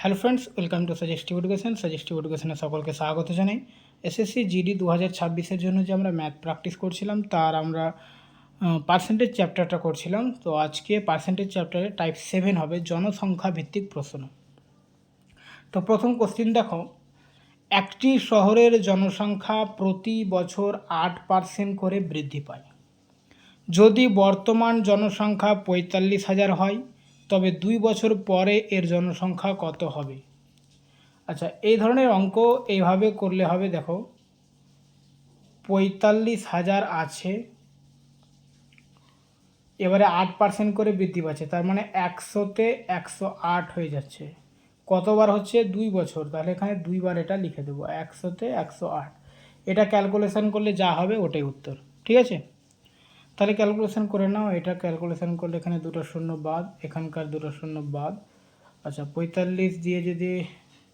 Hello friends welcome to suggestive education suggestive এডুকেশনে সকলকে স্বাগত জানাই। এসএসসি জিডি দু হাজার ছাব্বিশের জন্য যে আমরা ম্যাথ প্র্যাকটিস করছিলাম, তার আমরা পার্সেন্টেজ চ্যাপ্টারটা করছিলাম। তো আজকে পার্সেন্টেজ চ্যাপ্টারে টাইপ সেভেন হবে, জনসংখ্যা ভিত্তিক প্রশ্ন। তো প্রথম কোশ্চিন দেখো। একটি শহরের জনসংখ্যা প্রতি বছর আট পার্সেন্ট করে বৃদ্ধি পায়। যদি বর্তমান জনসংখ্যা পঁয়তাল্লিশ হাজার হয় তবে দুই বছর পরে এর জনসংখ্যা কত হবে? আচ্ছা এই ধরনের অঙ্ক এইভাবে করলে হবে, দেখো। পঁয়তাল্লিশ হাজার আছে। এবারে আট পার্সেন্ট করে বৃদ্ধি পাচ্ছে, তার মানে একশোতে একশো আট হয়ে যাচ্ছে। কতবার হচ্ছে? দুই বছর। তাহলে এখানে দুইবার এটা লিখে দেবো, একশোতে একশো আট। এটা ক্যালকুলেশন করলে যা হবে ওটাই উত্তর, ঠিক আছে? তাহলে ক্যালকুলেশন করে নাও, এটা ক্যালকুলেশন করলে এখানে দুটো শূন্য বাদ, এখানকার দুটো শূন্য বাদ। আচ্ছা পঁয়তাল্লিশ দিয়ে যদি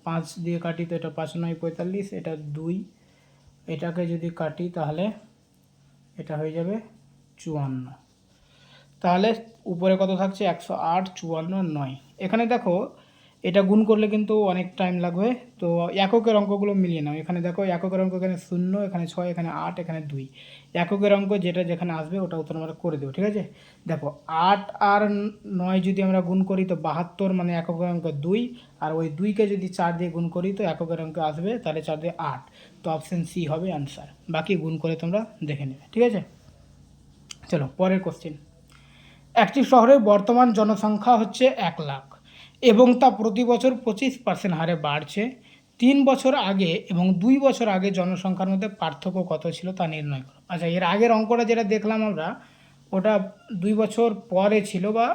পাঁচ দিয়ে কাটি, তো এটা পাঁচ নয়, পঁয়তাল্লিশ, এটা দুই। এটাকে যদি কাটি, তাহলে এটা হয়ে যাবে চুয়ান্ন। তাহলে উপরে কত থাকছে? একশো আট, চুয়ান্ন, নয়। এখানে দেখো এটা গুণ করলে কিন্তু অনেক টাইম লাগবে। তো এককের অঙ্কগুলো মিলিয়ে নাও। এখানে দেখো, এককের অঙ্ক এখানে শূন্য, এখানে ছয়, এখানে আট, এখানে দুই। এককের অঙ্ক যেটা যেখানে আসবে ওটা উত্তর আমরা করে দেবো, ঠিক আছে? দেখো, আট আর নয় যদি আমরা গুণ করি তো বাহাত্তর মানে এককের অঙ্ক দুই, আর ওই দুইকে যদি চার দিয়ে গুণ করি তো এককের অঙ্ক আসবে তাহলে চার দিয়ে আট। তো অপশান সি হবে অ্যান্সার বাকি গুণ করে তোমরা দেখে নেবে, ঠিক আছে? চলো, পরের কোশ্চেন একটি শহরের বর্তমান জনসংখ্যা হচ্ছে এক লাখ। এবং তা প্রতি বছর পঁচিশ পার্সেন্ট হারে বাড়ছে। তিন বছর আগে এবং দুই বছর আগে জনসংখ্যার মধ্যে পার্থক্য কত ছিল তা নির্ণয় করো। আচ্ছা এর আগের অঙ্কটা যেটা দেখলাম আমরা, ওটা দুই বছর পরে ছিল বা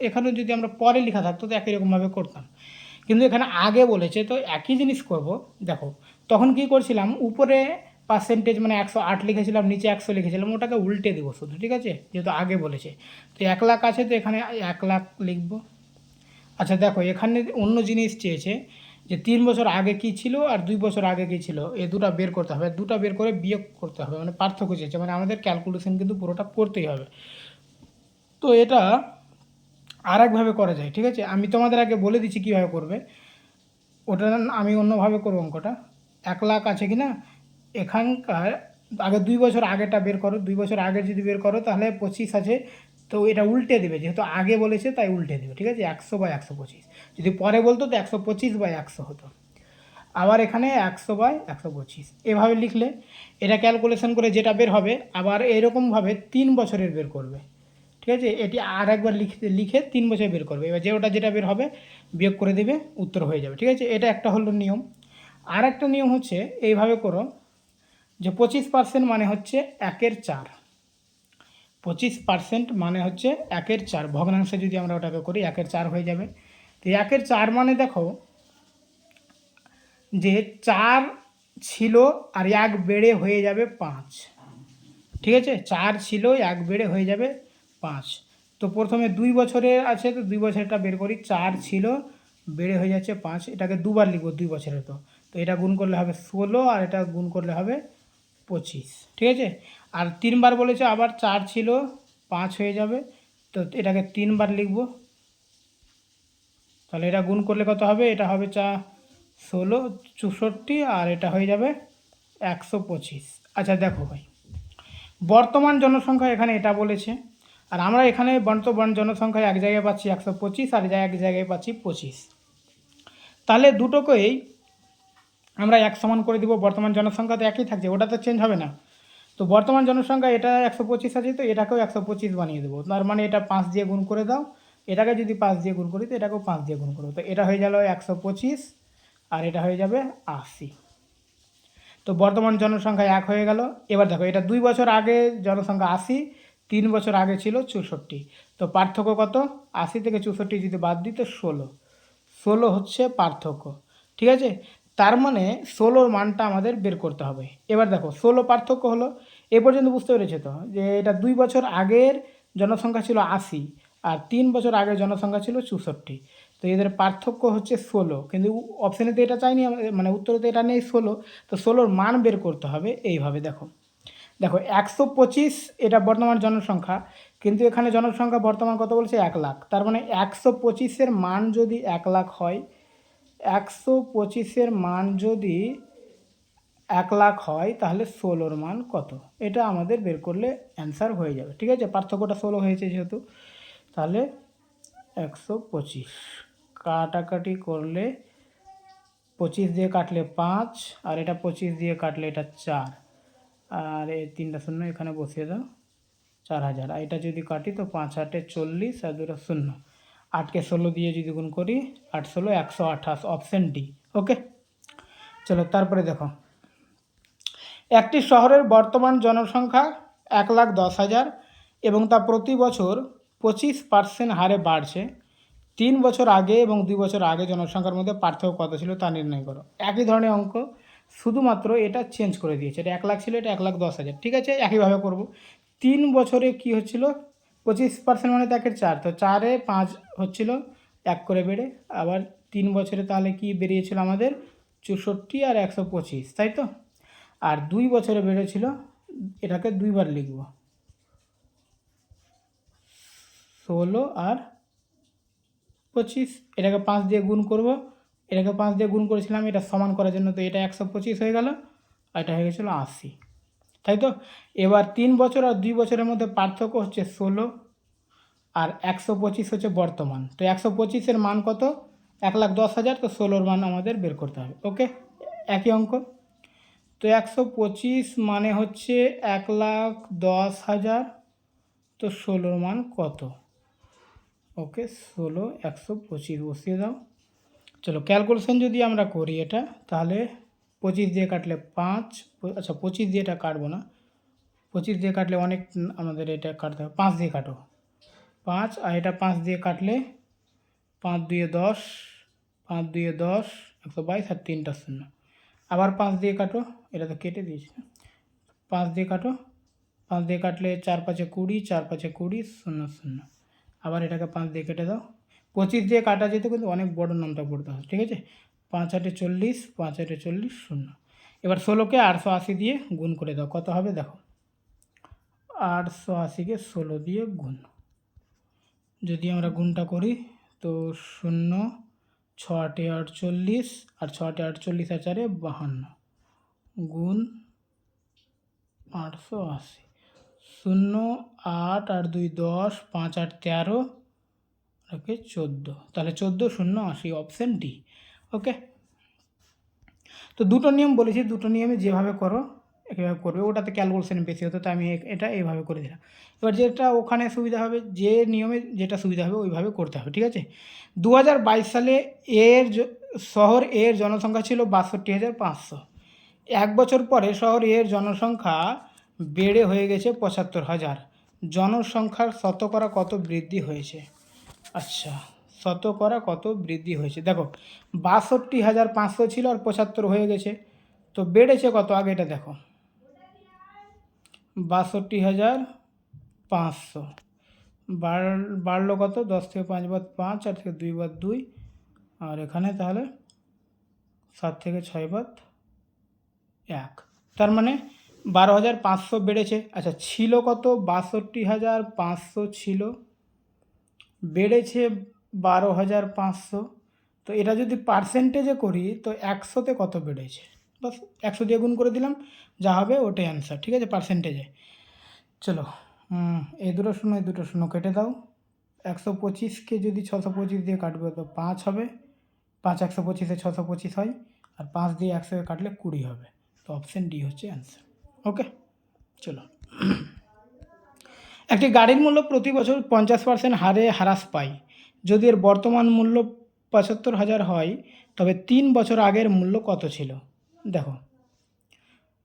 এখানে যদি আমরা পরে লেখা থাকতো তো একই রকমভাবে করতাম। কিন্তু এখানে আগে বলেছে, তো একই জিনিস করব। দেখো, তখন কি করছিলাম, উপরে পার্সেন্টেজ মানে একশো আট লিখেছিলাম, নিচে একশো লিখেছিলাম, ওটাকে উল্টে দেবো শুধু, ঠিক আছে? যেহেতু আগে বলেছে। তো এক লাখ আছে, তো এখানে এক লাখ লিখব। আচ্ছা দেখো, এখানে অন্য জিনিস চেয়েছে যে তিন বছর আগে কি ছিল আর দুই বছর আগে কি ছিল? এ দুটা বের করতে হবে। দুটা বের করে বিয়োগ করতে হবে। মানে পার্থক্য চেয়েছে। মানে আমাদের ক্যালকুলেশন কিন্তু পুরোটা করতেই হবে। তো এটা আর একভাবে করা যায়, ঠিক আছে? আমি তোমাদের আগে বলে দিচ্ছি কীভাবে করবে। ওটা আমি অন্যভাবে করব অঙ্কটা। এক লাখ আছে কি না এখানকার আগে দুই বছর আগেটা বের করো। দুই বছর আগে যদি বের করো, তাহলে পঁচিশ আছে তো এটা উল্টে দেবে, যেহেতু আগে বলেছে তাই উল্টে দেবে, ঠিক আছে? একশো বাই একশো পঁচিশ। যদি পরে বলতো তো একশো পঁচিশ বাই একশো হতো। আবার এখানে একশো বাই একশো পঁচিশ। এভাবে লিখলে এটা ক্যালকুলেশন করে যেটা বের হবে, আবার এরকমভাবে তিন বছরের বের করবে। ঠিক আছে? এটি আর একবার লিখতে, লিখে তিন বছর বের করবে। এবার যে ওটা যেটা বের হবে, বিয়োগ করে দেবে, উত্তর হয়ে যাবে। ঠিক আছে? এটা একটা হলো নিয়ম। আর একটা নিয়ম হচ্ছে, এইভাবে করো যে পঁচিশ পার্সেন্ট মানে হচ্ছে একের চার। পঁচিশ পার্সেন্ট মানে হচ্ছে একের চার। ভগ্নাংশে যদি আমরা ওটাকে করি, একের চার হয়ে যাবে। তো একের চার মানে দেখো, যে চার ছিল আর এক বেড়ে হয়ে যাবে পাঁচ। ঠিক আছে? চার ছিল, এক বেড়ে হয়ে যাবে পাঁচ। তো প্রথমে দুই বছরের আছে, তো দুই বছরটা বের করি, চার ছিল, বেড়ে হয়ে যাচ্ছে পাঁচ। এটাকে দুবার লিখব দুই বছরের তো। তো এটা গুণ করলে হবে ষোলো আর এটা গুণ করলে হবে পঁচিশ। ঠিক আছে? আর তিনবার বলেছে আবার চার ছিল, পাঁচ হয়ে যাবে। তো এটাকে তিনবার লিখব। তাহলে এটা গুণ করলে কত হবে? এটা হবে চা ষোলো চৌষট্টি আর এটা হয়ে যাবে একশো পঁচিশ। আচ্ছা দেখো ভাই, বর্তমান জনসংখ্যা এখানে এটা বলেছে। আর আমরা এখানে বর্তমান জনসংখ্যা এক জায়গায় পাচ্ছি একশো পঁচিশ আর এক জায়গায় পাচ্ছি পঁচিশ। তাহলে দুটোকেই আমরা এক সমান করে দিব। বর্তমান জনসংখ্যা তো একই থাকছে ওটা তো চেঞ্জ হবে না। তো বর্তমান জনসংখ্যা এটা একশো পঁচিশ আছে, তো এটাকেও একশো পঁচিশ বানিয়ে দেবো। তার মানে এটা পাঁচ দিয়ে গুণ করে দাও। এটাকে যদি পাঁচ দিয়ে গুণ করি, তো এটাকেও পাঁচ দিয়ে গুণ করব তো এটা হয়ে গেল একশো পঁচিশ, আর এটা হয়ে যাবে আশি। তো বর্তমান জনসংখ্যা এক হয়ে গেল। এবার দেখো, এটা দুই বছর আগে জনসংখ্যা আশি, তিন বছর আগে ছিল চৌষট্টি। তো পার্থক্য কত? আশি থেকে চৌষট্টি যদি বাদ দিই, তো ষোলো। ষোলো হচ্ছে পার্থক্য, ঠিক আছে? তার মানে ষোলোর মানটা আমাদের বের করতে হবে। এবার দেখো, ষোলো পার্থক্য হলো এ পর্যন্ত বুঝতে পেরেছে তো? যে এটা দুই বছর আগের জনসংখ্যা ছিল আশি আর তিন বছর আগের জনসংখ্যা ছিল চৌষট্টি। তো এদের পার্থক্য হচ্ছে ষোলো। কিন্তু অপশানে তো এটা চাইনি মানে উত্তরে তো এটা নেই ষোলো। তো ষোলোর মান বের করতে হবে এইভাবে, দেখো। দেখো, একশো পঁচিশ এটা বর্তমান জনসংখ্যা, কিন্তু এখানে জনসংখ্যা বর্তমান কত বলছে? এক লাখ। তার মানে একশো পঁচিশের মান যদি এক লাখ হয়, একশো পঁচিশের মান যদি এক লাখ হয়, তাহলে ষোলোর মান কত? এটা আমাদের বের করলে অ্যান্সার হয়ে যাবে। ঠিক আছে? পার্থক্যটা ষোলো হয়েছে যেহেতু। তাহলে একশো পঁচিশ। কাটাকাটি করলে পঁচিশ দিয়ে কাটলে পাঁচ, আর এটা পঁচিশ দিয়ে কাটলে এটা চার। আর এই তিনটা শূন্য এখানে বসিয়ে দাও। চার হাজার। আর এটা যদি কাটি, তো পাঁচ আটে চল্লিশ আর দুটো শূন্য। আটকে ষোলো দিয়ে যদি গুণ করি, আট ষোলো, একশো আঠাশ অপশান ডি ওকে চলো, তারপরে দেখো। একটি শহরের বর্তমান জনসংখ্যা এক লাখ দশ হাজার এবং তা প্রতি বছর পঁচিশ পার্সেন্ট হারে বাড়ছে। তিন বছর আগে এবং দুই বছর আগে জনসংখ্যার মধ্যে পার্থক্য কত ছিল তা নির্ণয় করো। একই ধরনের অঙ্ক, শুধুমাত্র এটা চেঞ্জ করে দিয়েছে। এটা এক লাখ ছিল, এটা এক লাখ দশ হাজার। ঠিক আছে, একইভাবে করব। তিন বছরে কি হচ্ছিল? পঁচিশ পার্সেন্ট মানে তাকে চার। তো চারে পাঁচ হচ্ছিল, এক করে বেড়ে। আবার তিন বছরে তাহলে কি বেরিয়েছিল আমাদের? চৌষট্টি আর একশো পঁচিশ, তাই তো? আর দুই বছরে বেড়েছিল এটাকে দুইবার লিখব। ষোলো আর পঁচিশ, এটাকে পাঁচ দিয়ে গুণ করব। এটাকে পাঁচ দিয়ে গুণ করেছিলাম, এটা সমান করার জন্য তো এটা একশো পঁচিশ হয়ে গেল, আর এটা হয়ে গেছিল আশি। তাই তো? এবার তিন বছর আর দুই বছরের মধ্যে পার্থক্য হচ্ছে ষোলো আর একশো পঁচিশ হচ্ছে বর্তমান। তো একশো পঁচিশের মান কত? এক লাখ দশ হাজার, তো ষোলোর মান আমাদের বের করতে হবে। ওকে? একই অঙ্ক। তো একশো পঁচিশ মানে হচ্ছে এক লাখ দশ হাজার, তো ষোলোর মান কত? ওকে, ষোলো, একশো পঁচিশ বসিয়ে দাও। চলো ক্যালকুলেশন যদি আমরা করি এটা, তাহলে পঁচিশ দিয়ে কাটলে পাঁচ আচ্ছা পঁচিশ দিয়ে এটা কাটবো না। পঁচিশ দিয়ে কাটলে অনেক আমাদের এটা কাটতে হবে। পাঁচ দিয়ে কাটো। পাঁচ, আর এটা পাঁচ দিয়ে কাটলে পাঁচ দুয়ে দশ, পাঁচ দুয়ে দশ, একশো বাইশ আর তিনটা শূন্য। আবার পাঁচ দিয়ে কাটো, এটা তো কেটে দিয়েছি? পাঁচ দিয়ে কাটো, পাঁচ দিয়ে কাটলে চার পাঁচে কুড়ি, চার পাঁচে কুড়ি, শূন্য শূন্য। আবার এটাকে পাঁচ দিয়ে কেটে দাও। পঁচিশ দিয়ে কাটা যেত কিন্তু অনেক বড় নামটা পড়তে হবে, ঠিক আছে? পাঁচ আটে চল্লিশ, পাঁচ আটে চল্লিশ, শূন্য। এবার ষোলোকে আটশো আশি দিয়ে গুণ করে দাও, কত হবে দেখো? আটশো আশিকে ষোলো দিয়ে গুণ। যদি আমরা গুণটা করি, তো শূন্য ছ আটে আটচল্লিশ আর ছ আটে আটচল্লিশ আর বাহান্ন। গুণ আটশো আশি। শূন্য, আট আর দুই দশ, পাঁচ আট তেরো ওকে চোদ্দ। তাহলে চোদ্দ, শূন্য, আশি অপশান ডি ওকে তো দুটো নিয়ম বলেছি, দুটো নিয়মে যেভাবে করো একইভাবে করবে। ওটাতে ক্যালকুলেশন বেশি হতো, তো আমি এটা এইভাবে করে দিলাম। এবার যেটা ওখানে সুবিধা হবে, যে নিয়মে যেটা সুবিধা হবে, ওইভাবে করতে হবে, ঠিক আছে? দু হাজার বাইশ সালে এর শহর এর জনসংখ্যা ছিল বাষট্টি হাজার পাঁচশো। এক বছর পরে শহর এর জনসংখ্যা বেড়ে হয়ে গেছে পঁচাত্তর হাজার। জনসংখ্যার শতকরা কত বৃদ্ধি হয়েছে? আচ্ছা শতকরা কত বৃদ্ধি হয়েছে? দেখো, বাষট্টি হাজার পাঁচশো ছিল আর পঁচাত্তর হয়ে গেছে। তো বেড়েছে কত? আগে এটা দেখো। বাষট্টি হাজার পাঁচশো। বাড় বাড়লো কত? দশ থেকে পাঁচ বাদ পাঁচ আর থেকে দুই বাদ দুই। আর এখানে তাহলে সাত থেকে ছয় বাদ এক। তার মানে বারো হাজার পাঁচশো বেড়েছে। আচ্ছা ছিল কত? বাষট্টি হাজার পাঁচশো ছিল। বেড়েছে বারো হাজার পাঁচশো। তো এটা যদি পার্সেন্টেজে করি, তো একশোতে কত বেড়েছে? বাস একশো দিয়ে গুণ করে দিলাম, যা হবে ওটাই অ্যান্সার ঠিক আছে? পার্সেন্টেজে চলো এই দুটো শূন্য, এই দুটো শূন্য কেটে দাও। একশো পঁচিশকে যদি ছশো পঁচিশ দিয়ে কাটবে, তো পাঁচ হবে। পাঁচ একশো পঁচিশে ছশো পঁচিশ হয়, আর পাঁচ দিয়ে একশো কাটলে কুড়ি হবে। তো অপশান ডি হচ্ছে অ্যান্সার ওকে চলো। একটি গাড়ির মূল্য প্রতি বছর পঞ্চাশ পার্সেন্ট হারে হ্রাস পায়। যদি এর বর্তমান মূল্য পঁচাত্তর হাজার হয়, তবে তিন বছর আগের মূল্য কত ছিল? দেখো,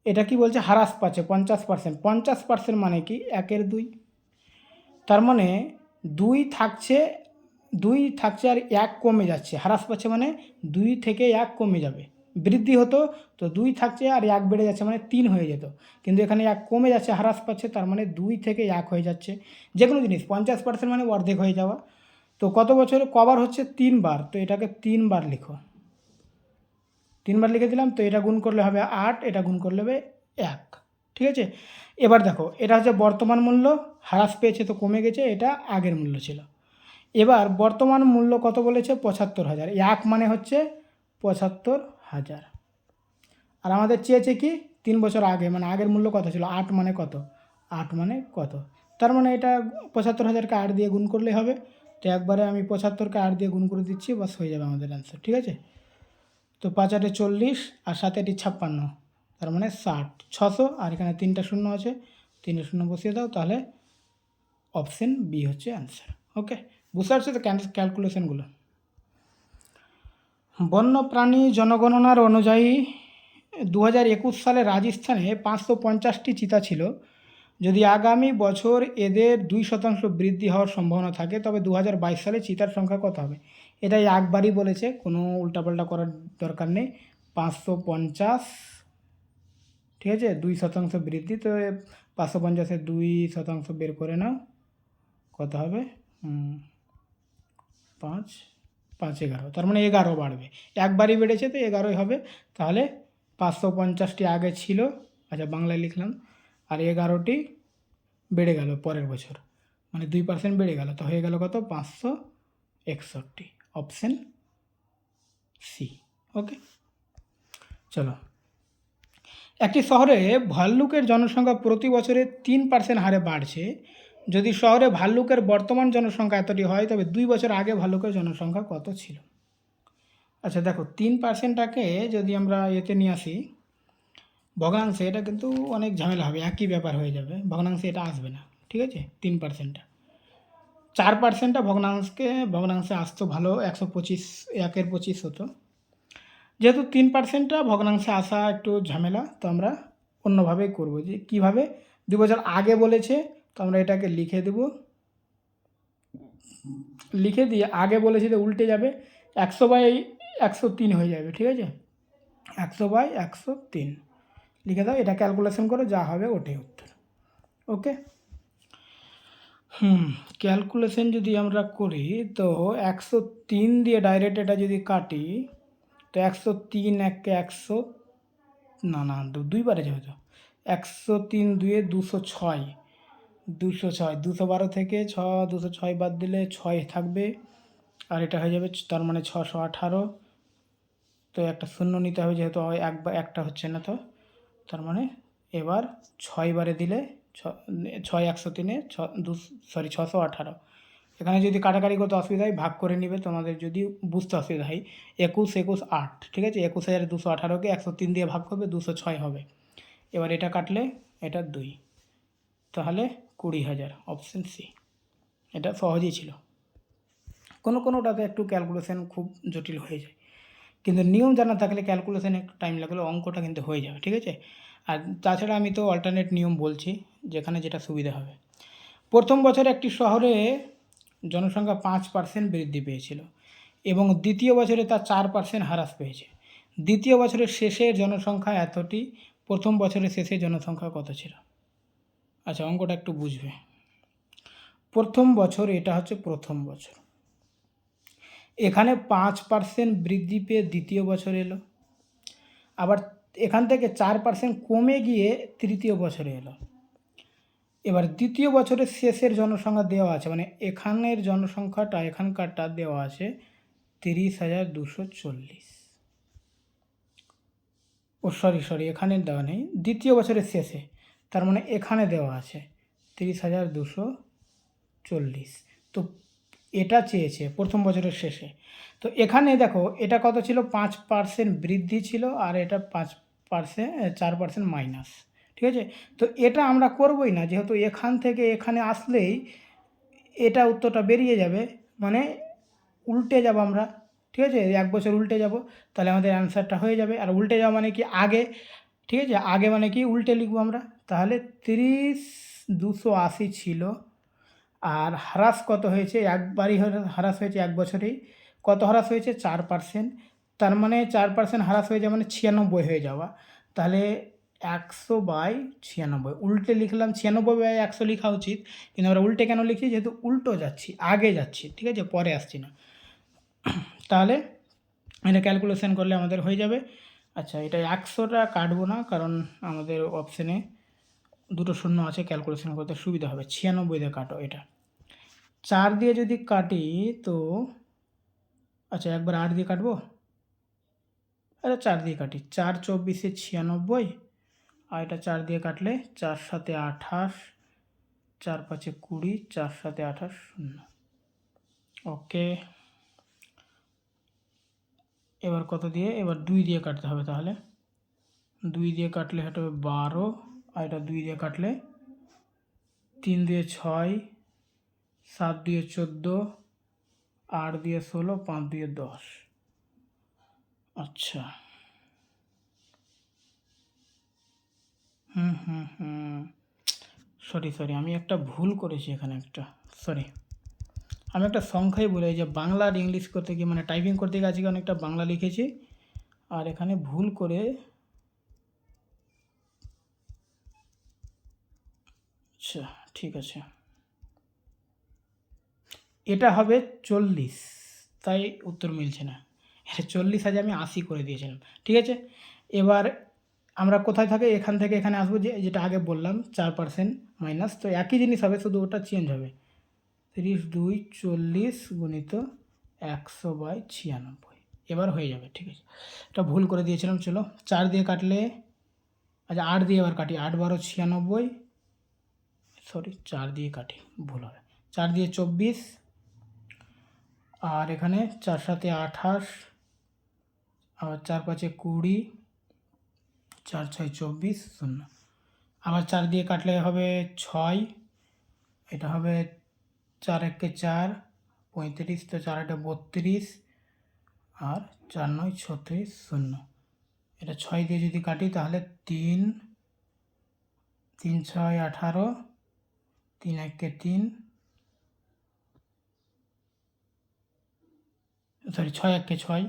এটা কি বলছে? হ্রাস পাচ্ছে, পঞ্চাশ পার্সেন্ট পঞ্চাশ পার্সেন্ট মানে কি? একের দুই। তার মানে দুই থাকছে দুই থাকছে আর এক কমে যাচ্ছে। হ্রাস পাচ্ছে মানে দুই থেকে এক কমে যাবে। বৃদ্ধি হতো, তো দুই থাকছে আর এক বেড়ে যাচ্ছে মানে তিন হয়ে যেত। কিন্তু এখানে এক কমে যাচ্ছে, হ্রাস পাচ্ছে, তার মানে দুই থেকে এক হয়ে যাচ্ছে। যে কোনো জিনিস, পঞ্চাশ পার্সেন্ট মানে অর্ধেক হয়ে যাওয়া। তো কত বছরে? কবার হচ্ছে তিনবার। তো এটাকে তিনবার লিখো। তিনবার লিখে দিলাম তো এটা গুণ করলে হবে আট, এটা গুণ করলে হবে এক। ঠিক আছে? এবার দেখো, এটা হচ্ছে বর্তমান মূল্য, হ্রাস পেয়েছে তো কমে গেছে, এটা আগের মূল্য ছিল। এবার বর্তমান মূল্য কত বলেছে? পঁচাত্তর হাজার। এক মানে হচ্ছে পঁচাত্তর হাজার। আর আমাদের চেয়েছে কি? তিন বছর আগে মানে আগের মূল্য কত ছিল? আট মানে কত? আট মানে কত? তার মানে এটা পঁচাত্তর হাজারকে আট দিয়ে গুণ করলেই হবে। তো একবারে আমি পঁচাত্তরকে আট দিয়ে গুণ করে দিচ্ছি, বাস হয়ে যাবে আমাদের অ্যান্সার ঠিক আছে? তো পাঁচ আটে চল্লিশ আর সাত আটে ছাপ্পান্ন। তার মানে ষাট। ছশো আর এখানে তিনটা শূন্য আছে। তিনটা শূন্য বসিয়ে দাও, তাহলে অপশন বি হচ্ছে অ্যান্সার ওকে বুঝতে পারছ তো ক্যালকুলেশনগুলো বন্যপ্রাণী জনগণনার অনুযায়ী দু হাজার একুশ সালে রাজস্থানে পাঁচশো পঞ্চাশটি চিতা ছিল। যদি আগামী বছর এদের দুই শতাংশ বৃদ্ধি হওয়ার সম্ভাবনা থাকে, তবে দু হাজার বাইশ সালে চিতার সংখ্যা কত হবে? এটাই একবারই বলেছে, কোনো উল্টাপাল্টা করার দরকার নেই। পাঁচশো পঞ্চাশ, ঠিক আছে? দুই শতাংশ বৃদ্ধি, তো পাঁচশো পঞ্চাশের দুই শতাংশ বের করে নাও, কত হবে? পাঁচ পাঁচ এগারো, তার মানে এগারো বাড়বে। একবারই বেড়েছে তো এগারোই হবে, তাহলে পাঁচশো পঞ্চাশটি আগে ছিল আচ্ছা বাংলায় লিখলাম, আর এগারোটি বেড়ে গেল পরের বছর মানে দুই পার্সেন্ট বেড়ে গেল, তো হয়ে গেল কত? পাঁচশো একষট্টি। Option C. ওকে? চলো। একটি শহরে ভাল্লুকের জনসংখ্যা প্রতি বছরে তিন পার্সেন্ট হারে বাড়ছে। যদি শহরে ভাল্লুকের বর্তমান জনসংখ্যা এতটি হয়, তবে দুই বছর আগে ভাল্লুকের জনসংখ্যা কত ছিল? আচ্ছা দেখো, তিন পার্সেন্টটাকে যদি আমরা এতে নিয়ে আসি, ভগ্নাংশে এটা কিন্তু অনেক ঝামেলা হবে, একই ব্যাপার হয়ে যাবে, ভগ্নাংশে এটা আসবে না, ঠিক আছে? তিন পার্সেন্টটা। চার পার্সেন্টটা ভগ্নাংশকে, ভগ্নাংশে আসতো ভালো, একশো পঁচিশ, একের পঁচিশ হতো। যেহেতু তিন পার্সেন্টটা ভগ্নাংশে আসা একটু ঝামেলা, তো আমরা অন্যভাবেই করব। যে কীভাবে? দু বছর আগে বলেছে, তো আমরা এটাকে লিখে দেব। লিখে দিয়ে আগে বলেছি তো উল্টে যাবে, একশো বাই একশো তিন হয়ে যাবে, ঠিক আছে? একশো বাই একশো তিন। লিখে দাও, এটা ক্যালকুলেশন করো, যা হবে ওটাই উত্তর। ওকে হুম ক্যালকুলেশন যদি আমরা করি, তো একশো তিন দিয়ে ডাইরেক্ট এটা যদি কাটি, তো একশো তিন একে একশো, না না দুইবারে যাবে তো। একশো তিন দুয়ে দুশো ছয় দুশো ছয়, দুশো বারো থেকে ছ, দুশো ছয় বাদ দিলে ছয় থাকবে, আর এটা হয়ে যাবে তার মানে ছশো আঠারো। তো একটা শূন্য নিতে হবে যেহেতু, এক একটা হচ্ছে না তো, তার মানে এবার ছয় বারে দিলে ছয় একশো তিনে, ছ সরি ছশো আঠারো। এখানে যদি কাটাকাটি করতে অসুবিধা হয়, ভাগ করে নিবে। তোমাদের যদি বুঝতে অসুবিধা হয়, একুশ একুশ, আট, ঠিক আছে? একুশ হাজার দুশো আঠারোকে একশো তিন দিয়ে ভাগ করবে, দুশো ছয় হবে। এবার এটা কাটলে, এটা দুই। তাহলে কুড়ি হাজার অপশন সি এটা সহজই ছিল। কোনো কোনোটাতে একটু ক্যালকুলেশন খুব জটিল হয়ে যায়। কিন্তু নিয়ম জানা থাকলে ক্যালকুলেশনে একটু টাইম লাগলে অঙ্কটা কিন্তু হয়ে যাবে, ঠিক আছে? আর তাছাড়া আমি তো অল্টারনেট নিয়ম বলছি, যেখানে যেটা সুবিধা হবে। প্রথম বছর একটি শহরে জনসংখ্যা পাঁচ পার্সেন্ট বৃদ্ধি পেয়েছিল এবং দ্বিতীয় বছরে তা চার পার্সেন্ট হ্রাস পেয়েছে। দ্বিতীয় বছরের শেষের জনসংখ্যা এতটি, প্রথম বছরের শেষে জনসংখ্যা কত ছিল? আচ্ছা অঙ্কটা একটু বুঝবে। প্রথম বছর, এটা হচ্ছে প্রথম বছর। এখানে পাঁচ পার্সেন্ট বৃদ্ধি পেয়ে দ্বিতীয় বছর এলো। আবার এখান থেকে চার পার্সেন্ট কমে গিয়ে তৃতীয় বছরে এলো। এবার দ্বিতীয় বছরের শেষের জনসংখ্যা দেওয়া আছে মানে এখানের জনসংখ্যাটা, এখানকারটা দেওয়া আছে তিরিশ হাজার দুশো চল্লিশ। ও সরি সরি এখানে দেওয়া নেই, দ্বিতীয় বছরের শেষে, তার মানে এখানে দেওয়া আছে তিরিশ হাজার দুশো চল্লিশ। তো এটা চেয়েছে প্রথম বছরের শেষে। তো এখানে দেখো, এটা কত ছিল? পাঁচ পার্সেন্ট বৃদ্ধি ছিল, আর এটা পাঁচ পার্সেন্ট চার পার্সেন্ট মাইনাস। ঠিক আছে? তো এটা আমরা করবই না, যেহেতু এখান থেকে এখানে আসলেই এটা উত্তরটা বেরিয়ে যাবে মানে উল্টে যাব আমরা। ঠিক আছে? এক বছর উল্টে যাব, তাহলে আমাদের অ্যান্সারটা হয়ে যাবে। আর উল্টে যাওয়া মানে কি আগে? ঠিক আছে? আগে মানে কি উল্টে লিখব আমরা? তাহলে তিরিশ দুশো আশি ছিল। আর হ্রাস কত হয়েছে? একবারই হরা- হ্রাস হয়েছে এক বছরেই। কত হ্রাস হয়েছে? চার পার্সেন্ট। তার মানে চার পার্সেন্ট হ্রাস হয়ে যাওয়া মানে ছিয়ানব্বই হয়ে যাওয়া। তাহলে একশো বাই ছিয়ানব্বই। উল্টে লিখলাম ছিয়ানব্বই বাই একশো লেখা উচিত। কিন্তু আমরা উল্টে কেন লিখছি যেহেতু উল্টো যাচ্ছি, আগে যাচ্ছি, ঠিক আছে? পরে আসছি না। তাহলে এটা ক্যালকুলেশন করলে আমাদের হয়ে যাবে। আচ্ছা এটা একশোটা কাটবো না, কারণ আমাদের অপশানে দুটো শূন্য আছে ক্যালকুলেশন করতে সুবিধা হবে। ছিয়ানব্বই দিয়ে কাটো এটা। চার দিয়ে যদি কাটি, তো আচ্ছা একবার আট দিয়ে কাটবো? এটা চার দিয়ে কাটি। চার চব্বিশে ছিয়ানব্বই, আর এটা চার দিয়ে কাটলে চার সাথে আঠাশ, চার পাঁচে কুড়ি, চার সাথে আঠাশ শূন্য। ওকে। এবার কত দিয়ে? এবার দুই দিয়ে কাটতে হবে তাহলে। দুই দিয়ে কাটলে এটা হবে বারো, আর এটা দুই দিয়ে কাটলে তিন দিয়ে ছয়, সাত দিয়ে চোদ্দ, আট দিয়ে ষোলো, পাঁচ দিয়ে দশ। আচ্ছা। হুম হুম হুম। সরি সরি আমি একটা ভুল করেছি এখানে একটা। সরি আমি একটা সংখ্যাই বলে যে বাংলা আর ইংলিশ করতে গিয়ে মানে টাইপিং করতে গিয়ে আজকে অনেকটা বাংলা লিখেছি। আর এখানে ভুল করে আচ্ছা ঠিক আছে। এটা হবে চল্লিশ, তাই উত্তর মিলছে না। এটা চল্লিশ হাজার আমি আশি করে দিয়েছিলাম, ঠিক আছে? এবার আমরা কোথায় থাকে? এখান থেকে এখানে আসব যে, যেটা আগে বললাম, চার পার্সেন্ট মাইনাস তো একই জিনিস হবে, শুধু ওটা চেঞ্জ হবে। তিরিশ, দুই, চল্লিশ গুণিত একশো বাই ছিয়ানব্বই, এবার হয়ে যাবে, ঠিক আছে? এটা ভুল করে দিয়েছিলাম, চলো। চার দিয়ে কাটলে আচ্ছা আট দিয়ে এবার কাটি, আট বারো ছিয়ানব্বই সরি চার দিয়ে কাটি, ভুল হবে। চার দিয়ে চব্বিশ, আর এখানে চার সাথে আঠাশ আবার চার পাঁচে কুড়ি, চার ছয় চব্বিশ, শূন্য। আবার চার দিয়ে কাটলে হবে ছয়, এটা হবে চার একে চার, পঁয়ত্রিশ, তো চার একটা বত্রিশ, আর চার নয় ছত্রিশ, শূন্য। এটা ছয় দিয়ে যদি কাটি তাহলে তিন তিন ছয় আঠারো, তিন একে তিন সরি ছয় একে ছয়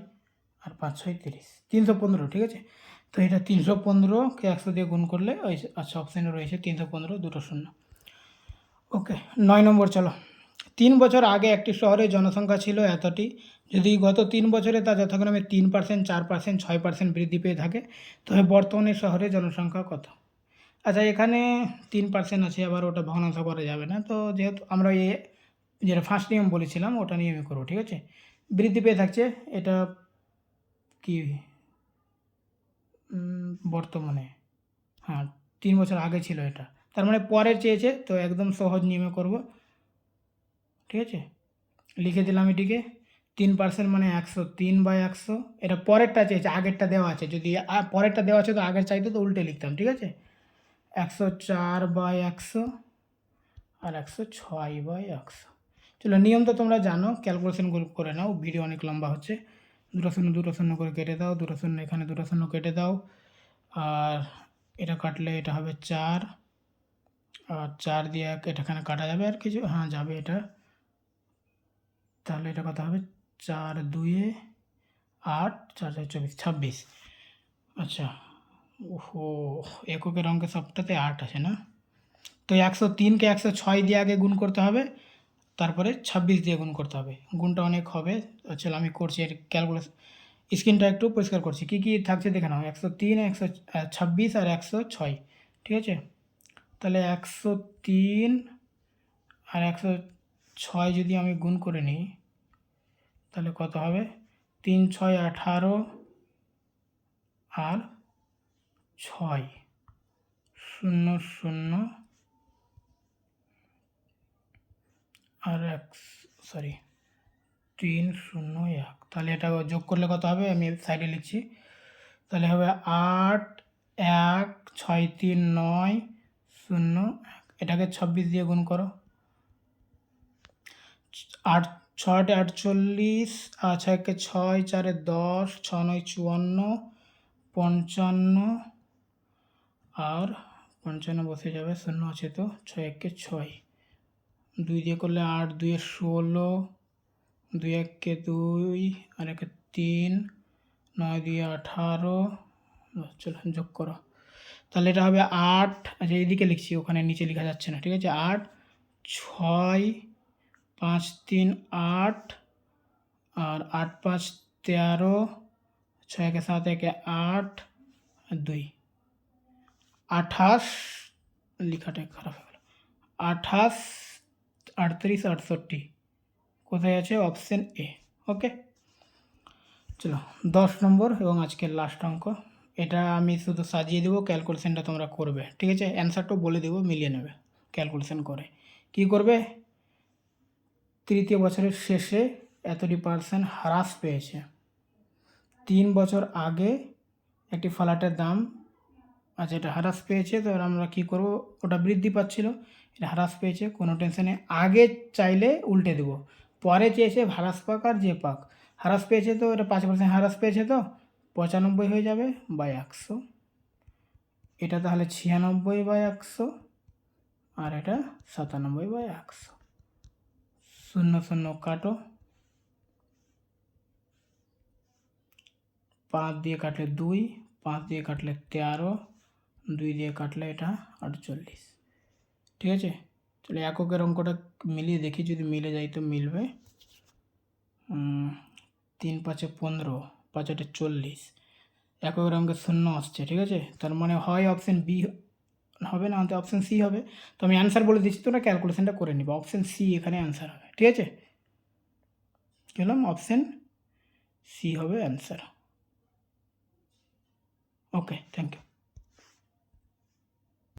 আর পাঁচ, ছয়, তিরিশ। তিনশো পনেরো, ঠিক আছে? তো এটা তিনশো পনেরোকে একশো দিয়ে গুণ করলে ওই আচ্ছা অপশানে রয়েছে তিনশো পনেরো, দুটো শূন্য। ওকে, নয় নম্বর চলো। তিন বছর আগে একটি শহরে জনসংখ্যা ছিল এতটি, যদি গত তিন বছরে তা যথাক্রমে তিন পার্সেন্ট, চার পার্সেন্ট, ছয় পার্সেন্ট বৃদ্ধি পেয়ে থাকে, তবে বর্তমানে শহরে জনসংখ্যা কত? আচ্ছা এখানে তিন পার্সেন্ট আছে, আবার ওটা ভগ্নাংশ করা যাবে না। তো যেহেতু আমরা এ যেটা ফার্স্ট নিয়ম বলেছিলাম, ওটা নিয়মই করব, ঠিক আছে? বৃদ্ধি পেয়ে থাকছে, এটা কি বর্তমানে? হ্যাঁ তিন বছর আগে ছিল এটা। তার মানে পরের চেয়েছে, তো একদম সহজ নিয়মে করব। ঠিক আছে? লিখে দিলাম এটিকে। তিন পার্সেন্ট মানে একশো, তিন বাই একশো। এটা পরেরটা চেয়েছে, আগেরটা দেওয়া আছে। যদি পরেরটা দেওয়া আছে, তো আগের চাইতে তো উল্টে লিখতাম, ঠিক আছে? একশো চার বাই একশো আর একশো ছয় বাই একশো। চলো নিয়ম তো তোমরা জানো ক্যালকুলেশন করে নাও। ভিডিও অনেক লম্বা হচ্ছে। দুটো শূন্য শূন্য করে কেটে দাও। দুটো শূন্য এখানে দুটো শূন্য কেটে দাও। আর এটা কাটলে এটা হবে চার। আর চার দিয়ে এক, এটা এখানে কাটা যাবে আর কিছু? হ্যাঁ যাবে এটা। তাহলে এটা কত হবে? চার দুয়ে আট, চার চার চব্বিশ, ছাব্বিশ। আচ্ছা ওহো, এককের অঙ্কে সবটাতে আট আছে না? তো একশো তিনকে একশো ছয় দিয়ে আগে গুণ করতে হবে। তারপরে ছাব্বিশ দিয়ে গুণ করতে হবে। গুণটা অনেক হবে। চলো আমি করছি এর ক্যালকুলেশন স্ক্রিনটা একটু পরিষ্কার করছি। কী কী থাকছে দেখে নাও। একশো তিন, একশো ছাব্বিশ আর একশো ছয়। ঠিক আছে? তাহলে একশো তিন আর একশো ছয় যদি আমি গুণ করে নিই, তাহলে কত হবে? তিন, ছয়, আঠারো আর ছয়। শূন্য শূন্য আর এক সরি তিন, শূন্য, এক। তাহলে এটা যোগ করলে কত হবে? আমি সাইডে লিখছি। তাহলে হবে আট, এক, ছয়, তিন, নয়, শূন্য, এক। এটাকে ছাব্বিশ দিয়ে গুণ করো। আট, ছয়টে আটচল্লিশ আর ছয়কে ছয়, চারে দশ, ছ নয়, চুয়ান্ন, পঞ্চান্ন, আর পঞ্চান্ন বসে যাবে, শূন্য আছে তো ছয় একে ছয়। দুই দিয়ে করলে আট দুয়ে ষোলো, দুই একে দুই, আর একে তিন, নয় দিয়ে আঠারো, চলো যোগ করো। তাহলে এটা হবে আট। আচ্ছা এইদিকে লিখছি, ওখানে নিচে লেখা যাচ্ছে না, ঠিক আছে? আট, ছয়, পাঁচ, তিন, আট, আর আট, পাঁচ, তেরো, ছয় একে সাত, একে আট দুই। আঠাশ, লেখাটা খারাপ হয়ে গেল। আঠাশ আটত্রিশ, আটষট্টি। কোথায় আছে? অপশন এ ওকে চলো, দশ নম্বর এবং আজকের লাস্ট অঙ্ক। এটা আমি শুধু সাজিয়ে দেবো ক্যালকুলেশনটা তোমরা করবে, ঠিক আছে? অ্যান্সারটাও বলে দেবো, মিলিয়ে নেবে ক্যালকুলেশন করে। কি করবে? তৃতীয় বছরের শেষে এতটি পার্সেন্ট হ্রাস পেয়েছে। তিন বছর আগে একটি ফলাটের দাম আচ্ছা এটা হ্রাস পেয়েছে, তো আমরা কী করব? ওটা বৃদ্ধি পাচ্ছিল। এটা হ্রাস পেয়েছে, কোনো টেনশনে আগে চাইলে উল্টে দেবো। পরে চেয়েছে হ্রাস পাক আর যে পাক। হ্রাস পেয়েছে তো, এটা পাঁচ পার্সেন্ট হ্রাস পেয়েছে তো, পঁচানব্বই হয়ে যাবে বাই একশো। এটা তাহলে ছিয়ানব্বই বাই একশো, আর এটা সাতানব্বই বাই একশো। শূন্য শূন্য কাটো। পাঁচ দিয়ে কাটলে দুই, পাঁচ দিয়ে কাটলে তেরো, দুই দিয়ে কাটলে এটা আটচল্লিশ। ঠিক আছে? তাহলে এককের অঙ্কটা মিলিয়ে দেখি, যদি মিলে যায় তো মিলবে। তিন পাঁচে পনেরো, পাঁচ আটে চল্লিশ। এককের অঙ্কে শূন্য আসছে, ঠিক আছে? তার মানে হয় অপশান বি হবে না অপশান সি হবে। তো আমি অ্যান্সার বলে দিচ্ছি তোমরা ক্যালকুলেশনটা করে নিবে। অপশান সি এখানে অ্যান্সার হবে, ঠিক আছে? গেলাম অপশান সি হবে অ্যান্সার ওকে থ্যাংক ইউ